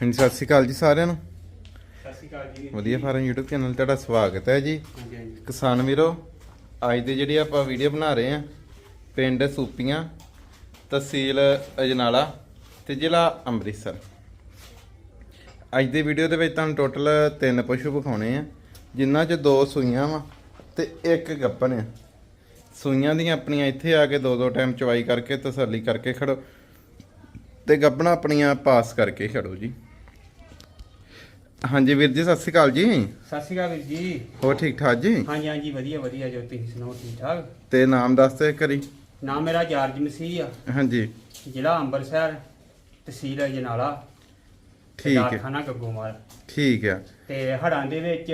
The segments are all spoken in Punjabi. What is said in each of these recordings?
ਹਾਂਜੀ ਸਤਿ ਸ਼੍ਰੀ ਅਕਾਲ ਜੀ ਸਾਰਿਆਂ ਨੂੰ। ਸਤਿ ਸ਼੍ਰੀ ਅਕਾਲ ਜੀ। ਵਧੀਆ ਫਾਰਮ YouTube ਚੈਨਲ ਤੇ ਤੁਹਾਡਾ ਸਵਾਗਤ ਹੈ ਜੀ। ਕਿਸਾਨ ਵੀਰੋ ਅੱਜ ਦੀ ਜਿਹੜੀ ਆਪਾਂ ਵੀਡੀਓ ਬਣਾ ਰਹੇ ਆ ਪਿੰਡ ਸੂਪੀਆਂ ਤਹਿਸੀਲ ਅਜਨਾਲਾ ਤੇ ਜ਼ਿਲ੍ਹਾ ਅੰਮ੍ਰਿਤਸਰ। ਅੱਜ ਦੀ ਵੀਡੀਓ ਦੇ ਵਿੱਚ ਤੁਹਾਨੂੰ ਟੋਟਲ ਤਿੰਨ ਪਸ਼ੂ ਵਿਖਾਉਣੇ ਆ ਜਿਨ੍ਹਾਂ 'ਚ ਦੋ ਸੂਈਆਂ ਵਾ ਤੇ ਇੱਕ ਗੱਪਣ ਆ। ਸੂਈਆਂ ਦੀਆਂ ਆਪਣੀਆਂ ਇੱਥੇ ਆ ਕੇ ਦੋ ਦੋ ਟਾਈਮ ਚਵਾਈ ਕਰਕੇ ਤਸੱਲੀ ਕਰਕੇ ਖੜੋ। ਤੇ ਗੱਬਣਾ ਆਪਣੀਆਂ ਪਾਸ ਕਰਕੇ ਖੜੋ ਜੀ। ਹਾਂਜੀ ਵੀਰ ਜੀ ਸਤਿ ਸ਼੍ਰੀ ਅਕਾਲ ਜੀ। ਸਤਿ ਸ਼੍ਰੀ ਅਕਾਲ ਵੀਰ ਜੀ। ਹੋਰ ਠੀਕ ਠਾਕ ਜੀ? ਹਾਂਜੀ ਹਾਂਜੀ ਵਧੀਆ ਵਧੀਆ ਜੋ ਤੁਸੀਂ ਸੁਣਾਓ ਠੀਕ ਠਾਕ? ਤੇ ਨਾਮ ਦੱਸ ਦੇ ਕਰੀ ਨਾਮ ਮੇਰਾ ਜਾਰਜ ਮਸੀਹ ਆ। ਹਾਂਜੀ। ਜ਼ਿਲ੍ਹਾ ਅੰਮ੍ਰਿਤਸਰ ਤਹਿਸੀਲ ਅਜਨਾਲਾ ਠੀਕ ਹੈ। ਖਾਨਾ ਗੱਗੋਮਾਲ ਠੀਕ ਹੈ ਤੇ ਹੜਾਂ ਦੇ ਵਿੱਚ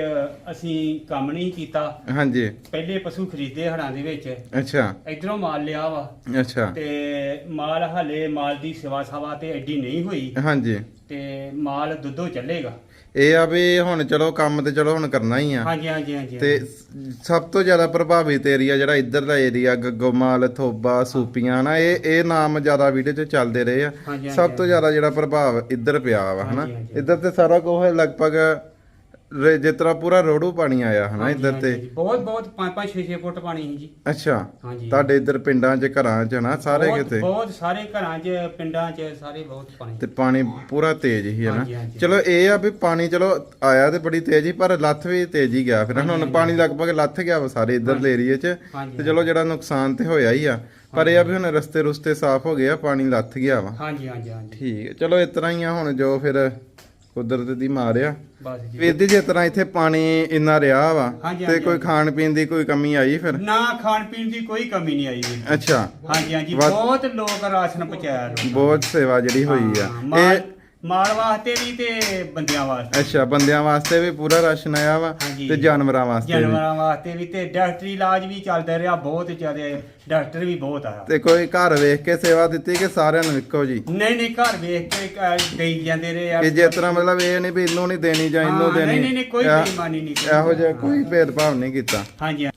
ਅਸੀਂ ਕੰਮ ਨਹੀਂ ਕੀਤਾ। ਹਾਂਜੀ। ਪਹਿਲੇ ਪਸ਼ੂ ਖਰੀਦੇ ਹੜਾਂ ਦੇ ਵਿੱਚ। ਅੱਛਾ। ਇਧਰੋਂ ਮਾਲ ਲਿਆ ਵਾ। ਅੱਛਾ। ਤੇ ਮਾਲ ਹਲੇ ਮਾਲ ਦੀ ਸੇਵਾ ਸਵਾ ਤੇ ਐਡੀ ਨਹੀਂ ਹੋਈ। ਹਾਂਜੀ। ਤੇ ਮਾਲ ਦੁੱਧੋ ਚੱਲੇਗਾ। ਇਹ ਆ ਵੀ ਹੁਣ ਚਲੋ ਕੰਮ ਤੇ ਚਲੋ ਹੁਣ ਕਰਨਾ ਹੀ ਆ। ਹਾਂਜੀ ਹਾਂਜੀ ਹਾਂਜੀ ਤੇ ਸਭ ਤੋਂ ਜ਼ਿਆਦਾ ਪ੍ਰਭਾਵਿਤ ਏਰੀਆ ਜਿਹੜਾ ਇੱਧਰ ਦਾ ਏਰੀਆ ਗੱਗੋਮਾਲ ਥੋਬਾ ਸੂਪੀਆਂ ਨਾ ਇਹ ਇਹ ਨਾਮ ਜ਼ਿਆਦਾ ਵੀਡੀਓ 'ਚ ਚੱਲਦੇ ਰਹੇ ਆ। ਸਭ ਤੋਂ ਜ਼ਿਆਦਾ ਜਿਹੜਾ ਪ੍ਰਭਾਵ ਇੱਧਰ ਪਿਆ ਵਾ ਹਨਾ। ਇੱਧਰ ਤੇ ਸਾਰਾ ਕੁਝ ਲਗਭਗ ਰੇ- ਜਿਸ ਤਰ੍ਹਾਂ ਪੂਰਾ ਰੋੜੂ ਪਾਣੀ ਆਇਆ ਹਨਾ ਹਾਂਜੀ, ਇੱਧਰ ਤੇ। ਹਾਂਜੀ, ਬਹੁਤ ਬਹੁਤ 5 5 6 6 ਫੁੱਟ ਪਾਣੀ ਸੀ ਜੀ। ਅੱਛਾ। ਹਾਂਜੀ। ਤੁਹਾਡੇ ਇੱਧਰ ਪਿੰਡਾਂ 'ਚ ਘਰਾਂ 'ਚ ਨਾ ਸਾਰੇ ਬਹੁਤ- ਕਿਤੇ? ਬਹੁਤ ਸਾਰੇ ਘਰਾਂ 'ਚ ਪਿੰਡਾਂ 'ਚ ਸਾਰੇ ਬਹੁਤ ਪਾਣੀ। ਤੇ ਪਾਣੀ ਪੂਰਾ ਤੇਜ਼ ਹੀ ਹੈ ਨਾ। ਹਾਂਜੀ, ਹਾਂਜੀ। ਚਲੋ ਇਹ ਆ ਵੀ ਪਾਣੀ ਚਲੋ ਆਇਆ ਤੇ ਬੜੀ ਤੇਜ਼ ਹੀ ਪਰ ਲੱਥ ਵੀ ਤੇਜ਼ ਹੀ ਗਿਆ ਫਿਰ ਹੁਣ। ਪਾਣੀ ਲਗਭਗ ਲੱਥ ਗਿਆ ਵਾ ਸਾਰੇ ਇੱਧਰਲੇ ਏਰੀਏ 'ਚ। ਹਾਂਜੀ, ਤੇ ਚਲੋ ਜਿਹੜਾ ਨੁਕਸਾਨ ਤੇ ਹੋਇਆ ਹੀ ਆ ਪਰ ਇਹ ਆ ਵੀ ਹੁਣ ਰਸਤੇ ਰੁਸਤੇ ਸਾਫ਼ ਹੋ ਗਏ ਆ ਪਾਣੀ ਲੱਥ ਗਿਆ ਵਾ। ਹਾਂਜੀ ਹਾਂਜੀ ਹਾਂਜੀ। ਠੀਕ ਹੈ। ਚਲੋ ਇਸ ਤਰ੍ਹਾਂ ਹੀ ਆ ਹੁਣ ਜੋ ਫਿਰ ਕੁਦਰਤ ਦੀ ਮਾਰ ਆ। ਬਸ ਜੀ। ਵੀਰ ਜੀ ਜਿਸ ਤਰ੍ਹਾਂ ਇੱਥੇ ਪਾਣੀ ਇੰਨਾ ਰਿਹਾ ਵਾ ਹਾਂਜੀ, ਤੇ ਹਾਂਜੀ, ਕੋਈ ਹਾਂਜੀ। ਖਾਣ ਪੀਣ ਦੀ ਕੋਈ ਕਮੀ ਆਈ ਫਿਰ? ਨਾ ਖਾਣ ਪੀਣ ਦੀ ਕੋਈ ਕਮੀ ਨਹੀਂ ਆਈ ਅੱਛਾ। ਹਾਂਜੀ ਹਾਂਜੀ ਬਸ- ਬਹੁਤ ਲੋਕ ਰਾਸ਼ਨ ਪਹੁੰਚਾਇਆ ਲੋਕਾਂ ਬਹੁਤ ਸੇਵਾ ਜਿਹੜੀ ਹੋਈ ਆ। ਹਾਂ, ਮਾਲ ਇਹ ਮਾਲ ਵਾਸਤੇ ਵੀ ਤੇ ਬੰਦਿਆਂ ਵਾਸਤੇ ਅੱਛਾ ਬੰਦਿਆਂ ਵਾਸਤੇ ਵੀ ਪੂਰਾ ਰਾਸ਼ਨ ਆਇਆ ਵਾ ਹਾਂਜੀ। ਤੇ ਜਾਨਵਰਾਂ ਵਾਸਤੇ ਵੀ। ਜਾਨਵਰਾਂ ਵਾਸਤੇ ਵੀ ਤੇ ਡਾਕਟਰੀ ਇਲਾਜ ਵੀ ਚੱਲਦਾ ਰਿਹਾ ਬਹੁਤ ਜ਼ਿਆਦਾ ਡਾਕਟਰ ਵੀ ਬਹੁਤ ਆਇਆ। ਤੇ ਕੋਈ ਘਰ ਵੇਖ ਕੇ ਸੇਵਾ ਦਿੱਤੀ ਕਿ ਸਾਰਿਆਂ ਨੂੰ ਇੱਕੋ ਜੀ? ਨਹੀਂ ਨਹੀਂ ਘਰ ਵੇਖ ਕੇ ਦੇਈ ਜਾਂਦੇ ਰਹੇ ਆ। ਕਿ ਜਿਸ ਤਰ੍ਹਾਂ ਮਤਲਬ ਇਹ ਨਹੀਂ ਵੀ ਇਹਨੂੰ ਨਹੀਂ ਦੇਣੀ ਜਾਂ ਇਹਨੂੰ ਹਾਂ, ਦੇਣੀ। ਨਹੀਂ, ਨਹੀਂ, ਨਹੀਂ, ਕੋਈ ਇਹ- ਬੇਈਮਾਨੀ ਨਹੀਂ, ਕੋਈ ਇਹੋ ਜਿਹਾ ਕੋਈ ਭੇਦਭਾਵ ਨਹੀਂ ਕੀਤਾ। ਹਾਂਜੀ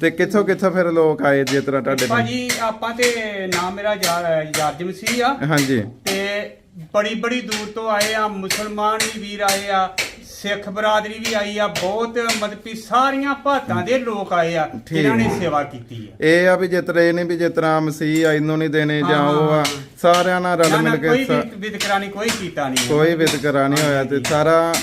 ਤੇ ਕਿੱਥੋਂ ਕਿੱਥੋਂ ਫਿਰ ਲੋਕ ਆਏ ਜਿਸ ਤਰ੍ਹਾਂ ਤੁਹਾਡੇ? ਭਾਜੀ ਆਪਾਂ ਤੇ ਨਾਮ ਮੇਰਾ ਯਾਰ- ਯਾਰਜ ਮਸੀਹ ਆ। ਹਾਂਜੀ। ਤੇ ਬੜੀ ਬੜੀ ਦੂਰ ਤੋਂ ਆਏ ਆ ਮੁਸਲਮਾਨ ਵੀ ਵੀਰ ਆਏ ਆ ਸਿੱਖ ਬਰਾਦਰੀ ਵੀ ਆਈ ਆ ਬਹੁਤ ਮਤਲਬ ਸਾਰੀਆਂ ਭਾਤਾਂ ਦੇ ਲੋਕ ਆਏ ਆ। ਜਿਨ੍ਹਾਂ ਨੇ ਸੇਵਾ ਕੀਤੀ ਆ ਇਹ ਆ ਵੀ ਇਹ ਨਹੀਂ ਵੀ ਤਰ੍ਹਾਂ ਮਸੀਹ ਆ ਇਹਨੂੰ ਨਹੀਂ ਦੇਣੇ ਜਾਂ ਉਹ ਆ। ਸਾਰਿਆਂ ਨਾਲ ਰਲ ਨਾ ਨਾ ਮਿਲ ਕੇ ਕੋਈ ਵਿਤਕਰਾ ਨਹੀਂ ਕੋਈ ਕੀਤਾ ਨਹੀਂ ਕੋਈ ਵਿਤਕਰਾ ਨਹੀਂ ਹੋਇਆ ਤੇ ਸਾਰਾ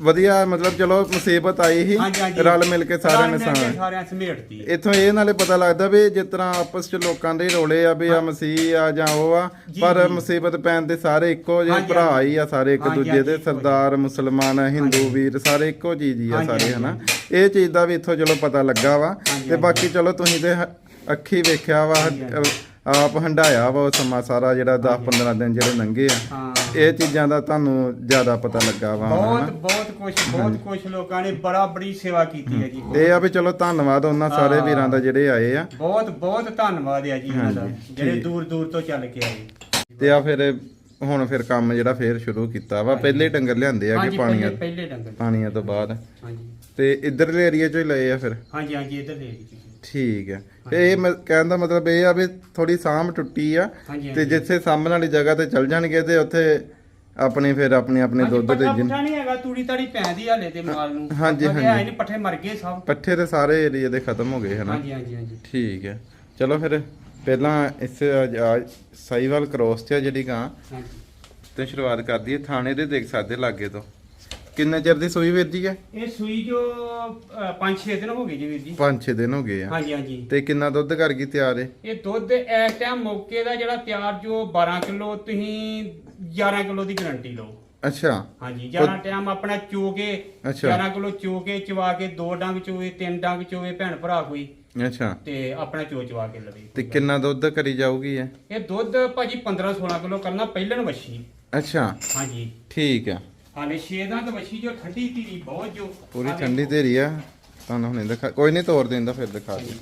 ਵਧੀਆ ਮਤਲਬ ਚਲੋ ਮੁਸੀਬਤ ਆਈ ਸੀ ਹਾਂਜੀ ਹਾਂਜੀ ਰਲ ਮਿਲ ਕੇ ਸਾਰਿਆਂ ਨੇ ਸਾਂ ਸਾਰਿਆਂ ਸਮੇਟਤੀ। ਇਥੋਂ ਇਹ ਨਾਲੇ ਪਤਾ ਲੱਗਦਾ ਵੀ ਜਿਸ ਤਰ੍ਹਾਂ ਆਪਸ ਚ ਲੋਕਾਂ ਦੇ ਰੋਲੇ ਆ ਵੀ ਆ ਮਸੀਹ ਆ ਜਾਂ ਉਹ ਆ ਜੀ, ਪਰ ਜੀ। ਮੁਸੀਬਤ ਪੈਣ ਤੇ ਸਾਰੇ ਇੱਕੋ ਜਿਹੇ ਹਾਂਜੀ, ਭਰਾ। ਹੀ ਆ ਸਾਰੇ ਇੱਕ ਹਾਂਜੀ, ਦੂਜੇ ਹਾਂਜੀ, ਦੇ ਇੱਕੋ ਜਿਹੇ। ਸਰਦਾਰ ਮੁਸਲਮਾਨ ਹਿੰਦੂ। ਵੀਰ ਸਾਰੇ ਇੱਕੋ ਚੀਜ਼ ਹੀ ਆ ਹਾਂਜੀ, ਸਾਰੇ ਹਾਂਜੀ, ਹਨਾ ਇਹ ਚੀਜ਼ ਦਾ ਵੀ ਇਥੋਂ ਚਲੋ ਪਤਾ ਲੱਗਾ ਵਾ ਹਾਂਜੀ, ਤੇ ਬਾਕੀ ਚਲੋ ਤੁਸੀਂ ਤੇ ਹ- ਅੱਖੀ ਵੇਖਿਆ ਵਾ। ਆਪ ਹੰਡਾਇਆ ਵਾ ਉਹ ਸਮਾਂ ਸਾਰਾ ਜਿਹੜਾ 10 15 ਦਿਨ ਜਿਹੜੇ ਲੰਘੇ ਆ ਹਾਂ ਇਹ ਚੀਜ਼ਾਂ ਦਾ ਤੁਹਾਨੂੰ ਜ਼ਿਆਦਾ ਪਤਾ ਲੱਗਾ ਵਾ ਬਹੁਤ ਹਨਾ? ਬਹੁਤ ਕੁਝ ਬਹੁਤ ਕੁਝ ਲੋਕਾਂ ਨੇ ਬੜਾ ਬੜੀ ਸੇਵਾ ਕੀਤੀ ਹੈ ਜੀ ਤੇ ਇਹ ਆ ਵੀ ਚਲੋ ਧੰਨਵਾਦ ਉਹਨਾਂ ਸਾਰੇ। ਵੀਰਾਂ ਦਾ ਜਿਹੜੇ ਆਏ ਆ ਬਹੁਤ ਬਹੁਤ ਧੰਨਵਾਦ ਹੈ ਜੀ ਉਹਨਾਂ ਦਾ ਹਾਂਜੀ, ਜਿਹੜੇ। ਦੂਰ ਦੂਰ ਤੋਂ ਚੱਲ ਕੇ ਆਏ ਤੇ ਆ ਫਿਰ ਹੁਣ ਫਿਰ ਕੰਮ ਜਿਹੜਾ ਫੇਰ ਸ਼ੁਰੂ ਕੀਤਾ ਵਾ ਪਹਿਲੇ ਡੰਗਰ ਲਿਆਂਦੇ ਆ ਕਿ ਹਾਂਜੀ ਪਾਣੀਆਂ ਪਹਿਲੇ ਪਹਿਲੇ ਡੰਗਰ। ਪਾਣੀਆਂ ਤੋਂ ਬਾਅਦ। ਹਾਂਜੀ। ਤੇ ਇਧਰਲੇ ਏਰੀਆ ਚੋਂ ਹੀ ਲਏ ਆ ਫਿਰ? ਹਾਂਜੀ ਹਾਂਜੀ ਇੱਧਰ ਦੇ ਠੀਕ ਹੈ ਤੇ ਇਹ ਮੈਂ ਕਹਿਣ ਦਾ ਮਤਲਬ ਇਹ ਆ ਵੀ ਥੋੜੀ ਸਾਂਭ ਟੁੱਟੀ ਆ ਹਾਂਜੀ ਤੇ ਜਿੱਥੇ ਸਾਂਭਣ ਵਾਲੀ ਜਗ੍ਹਾ ਤੇ ਚੱਲ ਜਾਣਗੇ ਤੇ ਉੱਥੇ ਆਪਣੇ ਫਿਰ ਆਪਣੇ ਆਪਣੇ ਦੁੱਧ ਤੇ ਜਿੰਨ ਪੱਠਾ ਨਹੀਂ ਹੈਗਾ ਤੂੜੀ ਤਾੜੀ ਪੈਂਦੀ ਹਾਲੇ ਤੇ ਮਾਲ ਨੂੰ। ਹਾਂਜੀ, ਪੱਠੇ ਹਾਂਜੀ। ਹੈ ਨਹੀਂ ਪੱਠੇ ਮਰ ਗਏ ਸਭ। ਪੱਠੇ ਤੇ ਸਾਰੇ ਏਰੀਆ ਦੇ ਖਤਮ ਹੋ ਗਏ ਹਨਾ। ਹਾਂਜੀ ਹਾਂਜੀ ਹਾਂਜੀ। ਠੀਕ ਹੈ ਚਲੋ ਫਿਰ ਪਹਿਲਾਂ ਇਸ ਸਾਈਵਾਲ ਕ੍ਰੋਸ ਤੇ ਆ ਜਿਹੜੀ ਗਾਂ ਤੇ ਸ਼ੁਰੂਆਤ ਕਰਦੀ ਹੈ ਥਾਣੇ ਦੇ ਦੇਖ ਸਕਦੇ ਲਾਗੇ ਤੋਂ। ਕਿੰਨੇ ਚਿਰ ਦੀ ਸੂਈ ਵੀਰ ਜੀ ਹੈ? ਇਹ ਸੂਈ ਜੋ 5-6 ਦਿਨ ਹੋ ਗਏ ਜੀ ਵੀਰ ਜੀ। 5-6 ਦਿਨ ਹੋ ਗਏ ਆ। ਹਾਂਜੀ ਹਾਂਜੀ। ਤੇ ਕਿੰਨਾ ਦੁੱਧ ਕਰ ਗਈ ਤਿਆਰ ਹੈ? ਇਹ ਦੁੱਧ ਇਸ ਟਾਈਮ ਮੌਕੇ ਦਾ ਜਿਹੜਾ ਤਿਆਰ ਜੋ 12 ਕਿਲੋ ਤੁਸੀਂ 11 ਕਿਲੋ ਦੀ ਗਾਰੰਟੀ ਲਓ। ਅੱਛਾ। ਹਾਂਜੀ 11 ਟਾਈਮ ਆਪਣਾ ਚੋ ਕੇ ਅੱਛਾ। 11 ਕਿਲੋ ਚੋ ਕੇ ਚਵਾ ਕੇ ਦੋ ਡੰਗ ਚੋਵੇ ਤਿੰਨ ਡੰਗ ਚੋਵੇ ਭੈਣ ਭਰਾ ਕੋਈ। ਅੱਛਾ। ਤੇ ਆਪਣਾ ਚੋ ਚਵਾ ਕੇ ਲਵੇ। ਤੇ ਕਿੰਨਾ ਦੁੱਧ ਕਰੀ ਜਾਊਗੀ ਹੈ ਇਹ ਦੁੱਧ ਭਾਜੀ 15 16 ਕਿਲੋ ਕਰਨਾ ਪਹਿਲਣ ਵੱਛੀ। ਅੱਛਾ। ਹਾਂਜੀ। ਠੀਕ ਆ। ਹਾਲੇ ਛੇ ਦਾ ਤਾਂ ਵੱਛੀ ਜੋ ਠੰਡੀ ਧੀਰੀ ਬਹੁਤ ਜੋ। ਪੂਰੀ ਆਹ ਠੰਡੀ ਤੇਰੀ ਆ। ਤੁਹਾਨੂੰ ਹੁਣੇ ਦਿਖਾ ਕੋਈ ਨਹੀਂ ਤੋੜ ਦਿੰਦਾ ਫਿਰ ਦਿਖਾ ਦੇ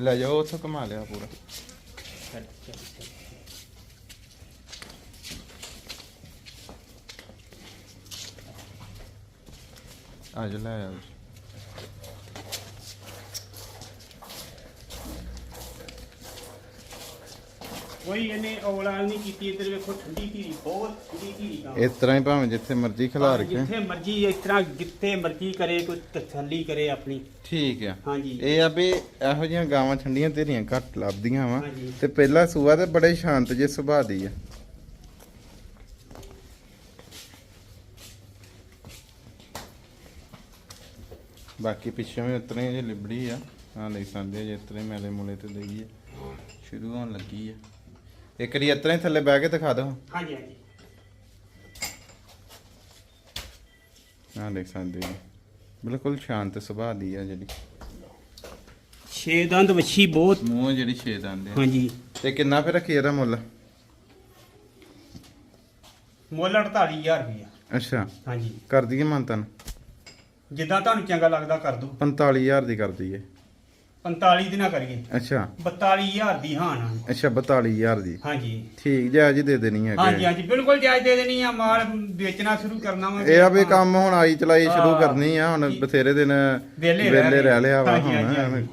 ਲੈ ਜਾਓ ਉੱਥੋਂ ਕਮਾ ਲਿਆ ਪੂਰਾ। ਚੱਲ, ਚੱਲ, ਚੱਲ। ਆ ਜਾ ਲੈ ਆ ਕੋਈ ਇਹਨੇ ਔਲਾ ਨਹੀਂ ਕੀਤੀ ਇੱਧਰ ਵੇਖੋ ਠੰਡੀ ਧੀਰੀ ਬਹੁਤ ਠੰਡੀ ਧੀਰੀ ਗਾਂ ਇਸ ਤਰ੍ਹਾਂ ਹੀ ਭਾਵੇਂ ਜਿੱਥੇ ਮਰਜ਼ੀ ਖਿਲਾ ਰੱਖੇ। ਜਿੱਥੇ ਮਰਜ਼ੀ ਇਸ ਤਰ੍ਹਾਂ ਜਿੱਥੇ ਮਰਜ਼ੀ ਕਰੇ ਕੋਈ ਤਸੱਲੀ ਕਰੇ ਆਪਣੀ। ਠੀਕ ਆ। ਹਾਂਜੀ। ਇਹ ਆ ਵੀ ਇਹੋ ਜਿਹੀਆਂ ਗਾਵਾਂ ਠੰਡੀਆਂ ਤੇਰੀਆਂ ਘੱਟ ਲੱਭਦੀਆਂ ਵਾ। ਹਾਂਜੀ। ਤੇ ਪਹਿਲਾ ਸੂਆ ਤੇ ਬੜੇ ਸ਼ਾਂਤ ਜੇ ਸੁਭਾਅ ਦੀ ਆ। ਬਾਕੀ ਪਿੱਛੋਂ ਵੀ ਉਤਨੇ ਜੇ ਲਿਬੜੀ ਆ। ਆ ਲੈ ਸੰਦੇ ਜੇ ਇਤਨੇ ਮੈਲੇ ਮੁਲੇ ਤੇ ਆ। ਸ਼ੁਰੂ ਹੋਣ ਲੱਗੀ ਆ। ਇੱਕ ਵਾਰੀ ਇਤਨੇ ਥੱਲੇ ਬਹਿ ਕੇ ਦਿਖਾ ਦਿਓ। ਹਾਂਜੀ ਹਾਂਜੀ। ਆ ਦੇਖ ਸਕਦੇ ਜੀ। ਬਿਲਕੁਲ ਸ਼ਾਂਤ ਸੁਭਾਅ ਦੀ ਆ ਜਿਹੜੀ। ਛੇ ਦੰਦ ਵੱਛੀ ਬਹੁਤ। ਮੂੰਹ ਜਿਹੜੀ ਛੇਦ ਆਂਦੇ ਆ। ਹਾਂਜੀ। ਤੇ ਕਿੰਨਾ ਫਿਰ ਰੱਖੀ ਇਹਦਾ ਮੁੱਲ? ਮੁੱਲ 48000 ਰੁਪਇਆ ਅੱਛਾ। ਹਾਂਜੀ। ਕਰ ਦਈਏ ਮੰਤਨ ਜਿੱਦਾਂ ਤੁਹਾਨੂੰ ਚੰਗਾ ਲੱਗਦਾ ਕਰ ਦਿਓ। 45000 ਦੀ ਕਰ ਦਈਏ 45 ਦਿਨਾਂ ਕਰੀਏ। ਅੱਛਾ। 42000 ਦੀ ਹਾਂ ਨਾ। ਅੱਛਾ 42000 ਦੀ। ਹਾਂਜੀ। ਠੀਕ ਜਾਇਜ਼ ਦੇ ਦੇਣੀ ਹੈ। ਹਾਂਜੀ ਹਾਂਜੀ ਬਿਲਕੁਲ ਜਾਇਜ਼ ਦੇ ਦੇਣੀ ਆ। ਮਾਲ ਵੇਚਣਾ ਸ਼ੁਰੂ ਕਰਨਾ ਵਾ। ਇਹ ਆ ਵੀ ਕੰਮ ਹੁਣ ਆਈ ਚਲਾਈ ਸ਼ੁਰੂ। ਕਰਨੀ ਆ ਹੁਣ ਬਥੇਰੇ ਦਿਨ ਵਿਹਲੇ ਰਹਿ। ਲਿਆ ਵਾ ਹਾਂਜੀ, ਹੁਣ ਹਾਂਜੀ।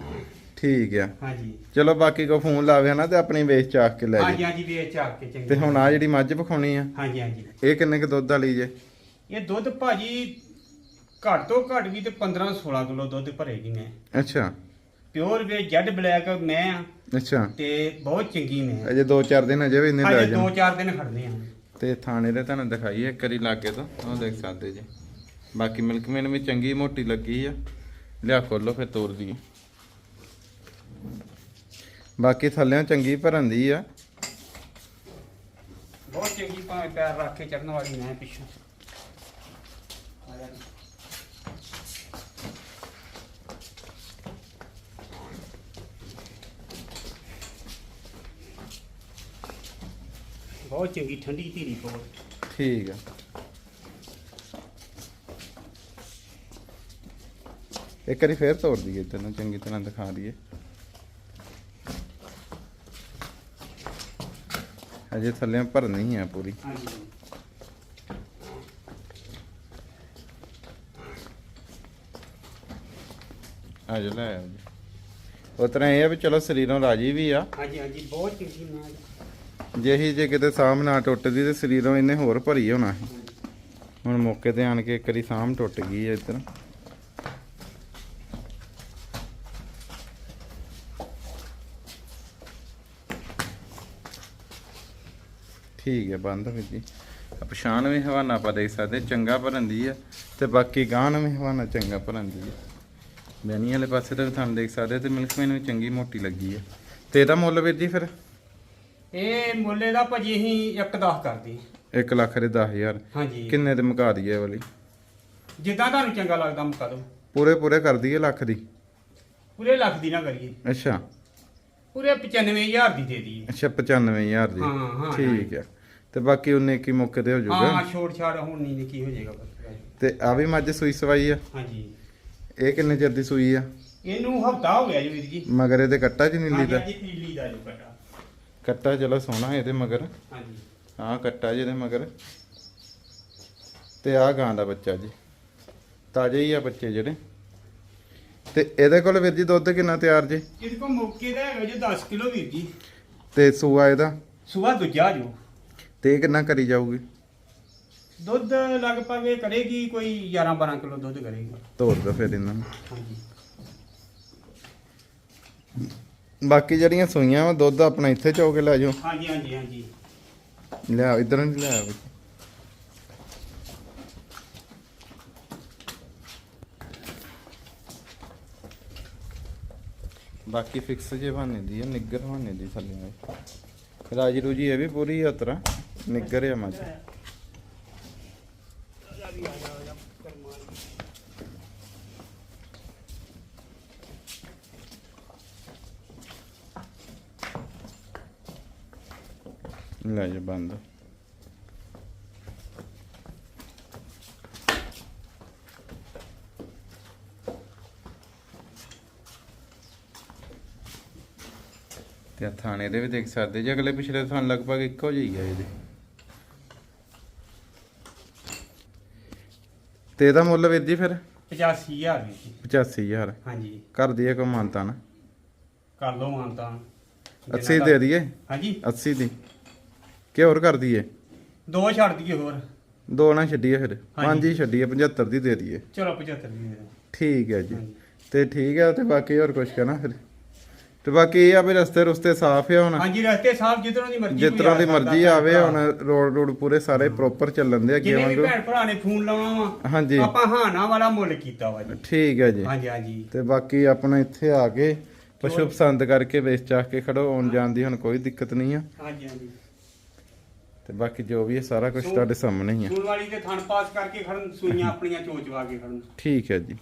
ਠੀਕ ਆ। ਹਾਂਜੀ। ਚਲੋ ਬਾਕੀ ਕੋ ਫੋਨ ਲਾਵੇ ਨਾ ਤੇ ਆਪਣੀ ਵੇਚ ਚਾਕ ਕੇ ਲੈ ਹਾਂਜੀ ਜੇ। ਹਾਂਜੀ ਵੇਚ ਆ ਕੇ ਚੰਗੀ ਤੇ ਹੁਣ ਆ ਜਿਹੜੀ ਮੱਝ ਵਿਖਾਉਣੀ ਆ ਹਾਂਜੀ ਹਾਂਜੀ। ਇਹ ਕਿੰਨੇ ਕ ਦੁੱਧ ਵਾਲੀ ਜੇ? ਇਹ ਦੁੱਧ ਭਾਜੀ ਘੱਟ ਤੋਂ ਘੱਟ ਵੀ ਤੇ 15 16 ਕਿਲੋ ਦੁੱਧ ਭਰੇਗੀ ਮੈਂ। ਅੱਛਾ। ਪਿਓਰ ਵੇ ਜੈਡ ਬਲੈਕ ਮੈਂ ਆ। ਅੱਛਾ। ਤੇ ਬਹੁਤ ਚੰਗੀ ਮੈਂ ਅਜੇ 2-4 ਦਿਨ ਅਜੇ ਵੀ ਇਹਨੇ ਲੈ ਅਜੇ ਜਾਣ 2-4 ਦਿਨ ਖੜਨੇ ਆ। ਤੇ ਥਾਣੇ ਦੇ ਤੁਹਾਨੂੰ ਦਿਖਾਈਏ ਇੱਕ ਵਾਰੀ ਲਾਗੇ ਤੋਂ। ਉਹ ਦੇਖ ਸਕਦੇ ਜੀ। ਬਾਕੀ ਮਿਲਕਮੈਨ ਵੀ ਚੰਗੀ ਮੋਟੀ ਲੱਗੀ ਆ। ਲਿਆ ਖੋਲੋ ਫਿਰ ਤੋੜ ਦੀ ਬਾਕੀ ਥੱਲਿਆਂ ਚੰਗੀ ਭਰਨ ਦੀ ਆ। ਬਹੁਤ ਚੰਗੀ ਭਾਵੇਂ ਪੈਰ ਰੱਖ ਕੇ ਚੜਨ ਵਾਲੀ ਮੈਂ ਪਿੱਛੋਂ। ਆ ਜਾ। ਬਹੁਤ ਚੰਗੀ ਠੰਡੀ ਧੀਰੀ ਬਹੁਤ ਠੀਕ ਆ। ਇੱਕ ਵਾਰੀ ਫੇਰ ਤੋੜ ਦਈਏ ਤੈਨੂੰ ਚੰਗੀ ਤਰ੍ਹਾਂ ਦਿਖਾ ਦਈਏ। ਅਜੇ ਥੱਲਿਆਂ ਭਰਨੀ ਆ ਪੂਰੀ। ਹਾਂਜੀ। ਆ ਜਾ ਲੈ ਤਰ੍ਹਾਂ ਇਹ ਆ ਵੀ ਚਲੋ ਸਰੀਰੋਂ ਰਾਜੀ ਵੀ ਆ। ਹਾਂਜੀ ਹਾਂਜੀ ਬਹੁਤ ਚੰਗੀ ਮੈਂ ਜੇ। ਜੇ ਹੀ ਜੇ ਕਿਤੇ ਸਾਂਭ ਨਾ ਟੁੱਟਦੀ ਤੇ ਸਰੀਰੋਂ ਇਹਨੇ ਹੋਰ ਭਰੀ ਹੋਣਾ ਸੀ। ਹੁਣ ਮੌਕੇ ਤੇ ਆਣ ਕੇ ਇੱਕ ਵਾਰੀ ਸਾਂਭ ਟੁੱਟ ਗਈ ਹੈ ਇੱਧਰ। ਠੀਕ ਹੈ, ਬੰਦ ਹੋ ਜੀ। ਆ ਪਛਾਣ ਵੀ ਹਵਾਨਾ ਆਪਾਂ ਦੇਖ ਸਕਦੇ, ਚੰਗਾ ਭਰਨ ਦੀ ਆ ਤੇ ਬਾਕੀ ਗਾਂ ਵੀ ਹਵਾਨਾ ਚੰਗਾ ਭਰਨ ਦੀ ਆ ਬੈਣੀ ਵਾਲੇ ਪਾਸੇ ਤੇ ਤੁਹਾਨੂੰ ਦੇਖ ਸਕਦੇ ਤੇ ਮਿਲਕਮੈਨ ਵੀ ਚੰਗੀ ਮੋਟੀ ਲੱਗੀ ਹੈ। ਤੇ ਇਹਦਾ ਮੁੱਲ ਵੀਰ ਜੀ ਫਿਰ? ਇਹ ਮੁੱਲੇ ਦਾ ਭਾਜੀ ਅਸੀਂ 1.10 ਕਰਦੇ 1 ਲੱਖ ਦੇ 10000 ਹਾਂਜੀ। ਕਿੰਨੇ ਤੇ ਮੁਕਾ ਦਈਏ ਇਹ ਵਾਲੀ? ਜਿੱਦਾਂ ਤੁਹਾਨੂੰ ਚੰਗਾ ਲੱਗਦਾ ਮੁਕਾ ਦਿਓ। ਪੂਰੇ ਪੂਰੇ ਕਰ ਦਈਏ ਲੱਖ ਦੀ? ਪੂਰੇ ਲੱਖ ਦੀ ਨਾ ਕਰੀਏ। ਅੱਛਾ। ਪੂਰੇ 95000 ਦੀ ਦੇ ਦਈਏ। ਅੱਛਾ 95000 ਦੀ। ਹਾਂ, ਹਾਂ, ਠੀਕ ਹੈ ਤੇ ਬਾਕੀ ਉਹਨੇ ਕੀ ਮੌਕੇ ਤੇ ਹੋ ਹਾਂ ਜਾਊਗਾ ਛੋੜ ਛਾੜ ਹੁਣ ਨਹੀਂ ਕੀ ਹੋ ਜਾਏਗਾ ਬਸ। ਤੇ ਆ ਵੀ ਮੱਝ ਸੂਈ ਸਵਾਈ ਆ? ਹਾਂਜੀ। ਇਹ ਕਿੰਨੇ ਚਿਰ ਦੀ ਸੂਈ ਆ? ਇਹਨੂੰ ਹਫਤਾ ਹੋ ਗਿਆ ਜੀ ਵੀਰ ਜੀ। ਮਗਰ ਇਹਦੇ ਕੱਟਾ ਚ ਨੀਲੀ ਹਾਂਜੀ ਦਾ? ਹਾਂਜੀ ਨੀਲੀ ਦਾ ਜੋ ਕਟਾ। ਕੱਟਾ ਚਲੋ ਸੋਹਣਾ ਇਹਦੇ ਮਗਰ। ਹਾਂਜੀ। ਹਾਂ ਕੱਟਾ ਜਿਹਦੇ ਮਗਰ। ਤੇ ਆ ਗਾਂ ਦਾ ਬੱਚਾ ਜੀ। ਤਾਜ਼ੇ ਹੀ ਆ ਬੱਚੇ ਜਿਹੜੇ। ਤੇ ਇਹਦੇ ਕੋਲ ਵੀਰ ਜੀ ਦੁੱਧ ਕਿੰਨਾ ਤਿਆਰ ਜੀ? ਇਹਦੇ ਕੋ ਮੌਕੇ ਦਾ ਹੈਗਾ ਜੋ 10 ਕਿਲੋ ਵੀਰ ਜੀ। ਤੇ ਸੂਆ ਇਹਦਾ? ਸੂਆ ਦੂਜਾ ਜੋ। ਤੇ ਇਹ ਕਿੰਨਾ ਕਰੀ ਜਾਊਗੀ? ਦੁੱਧ ਲਗਭਗ ਇਹ ਕਰੇਗੀ ਕੋਈ 11 12 ਕਿਲੋ ਦੁੱਧ ਕਰੇਗੀ। ਤੋੜ ਦੋ ਫਿਰ ਇਹਨਾਂ ਨੂੰ। ਹਾਂਜੀ। ਬਾਕੀ ਜਿਹੜੀਆਂ ਸੂਈਆਂ ਵਾ ਦੁੱਧ ਆਪਣਾ ਇੱਥੇ ਚੋ ਕੇ ਲੈ ਜਾਓ। ਹਾਂਜੀ ਹਾਂਜੀ ਹਾਂਜੀ। ਲਿਆ ਇਧਰ ਨਹੀਂ ਲਿਆ। ਬਾਕੀ ਫਿਕਸ ਜੇ ਬਹਾਨੇ ਦੀ ਹੈ ਨਿੱਗਰ ਬਹਾਨੇ ਦੀ ਥੱਲੇ ਆਏ ਰਾਜੀ ਰੂਜੀ ਇਹ ਵੀ ਪੂਰੀ ਆ ਤਰਾ ਨਿੱਗਰ ਆ ਮੱਝ। ਲੈ ਜਾ ਬੰਦ। ਤੇ ਆਹ ਥਾਣੇ ਦੇ ਵੀ ਦੇਖ ਸਕਦੇ ਜੇ ਅਗਲੇ ਪਿਛਲੇ ਥਾਂ ਲਗਭਗ ਇੱਕੋ ਜਿਹੀ ਹੈ ਇਹਦੇ। ਤੇ ਇਹਦਾ ਮੁੱਲ ਵੀਰ ਜੀ ਫਿਰ? 85000 ਵੀਰ ਜੀ। 85000 ਹਾਂਜੀ। ਕਰ ਦਈਏ ਕੋ ਮਾਨਤਾ ਨਾ। ਕਰ ਲਓ ਮਾਨਤਾ। 80 ਦੇ ਦਈਏ? ਹਾਂਜੀ। 80 ਦੀ। ਕਿ ਹੋਰ ਕਰ ਦਈਏ? ਦੋ ਛੱਡ ਦਈਏ ਹੋਰ। ਦੋ ਨਾ ਛੱਡੀਏ ਫਿਰ। ਪੰਜ ਹੀ ਛੱਡੀਏ 75 ਦੀ ਦੇ ਦਈਏ। ਚਲੋ 75 ਦੀ ਦੇ ਦਿਓ। ਠੀਕ ਹੈ ਜੀ। ਤੇ ਠੀਕ ਹੈ ਤੇ ਬਾਕੀ ਹੋਰ ਕੁਝ ਕਹਿਣਾ ਫਿਰ? ਤੇ ਬਾਕੀ ਇਹ ਆ ਵੀ ਰਸਤੇ ਰਸਤੇ ਸਾਫ਼ ਆ ਹੁਣ। ਹਾਂਜੀ ਰਸਤੇ ਸਾਹਿਬ ਜਿੱਧਰੋਂ ਦੀ ਮਰਜ਼ੀ ਜਿਸ ਤਰ੍ਹਾਂ ਦੀ ਮਰਜ਼ੀ ਆਵੇ। ਹੁਣ ਰੋਡ ਰੋਡ ਪੂਰੇ ਸਾਰੇ ਪ੍ਰੋਪਰ ਚੱਲਣ ਦੇ ਅੱਗੇ ਵਾਂਗੂ ਭੈਣ ਭਰਾ ਨੇ ਫੋਨ ਲਾਉਣਾ ਵਾ ਹਾਂਜੀ। ਆਪਾਂ ਹਾਨਾ ਵਾਲਾ ਮੁੱਲ ਕੀਤਾ ਵਾ ਜੀ। ਠੀਕ ਹੈ ਜੀ। ਹਾਂਜੀ ਹਾਂਜੀ। ਤੇ ਬਾਕੀ ਆਪਣਾ ਇੱਥੇ ਆ ਕੇ ਪਸ਼ੂ ਪਸੰਦ ਕਰਕੇ ਵੇਚ ਚਾਹ ਕੇ ਖੜੋ ਆਉਣ ਜਾਣ ਦੀ ਹੁਣ ਕੋਈ ਦਿੱਕਤ ਨਹੀਂ ਆ। ਹਾਂਜੀ ਹਾਂਜੀ। ਤੇ ਬਾਕੀ ਜੋ ਵੀ ਹੈ ਸਾਰਾ ਕੁਝ ਤੁਹਾਡੇ ਸਾਹਮਣੇ ਹੀ ਆ। ਸੂਣ ਵਾਲੀ ਤੇ ਥਣ ਪਾਸ ਕਰਕੇ ਖੜਨ ਸੂਈਆਂ ਆਪਣੀਆਂ ਚੋਚਵਾ ਕੇ ਖੜਨ। ਠੀਕ ਹੈ ਜੀ।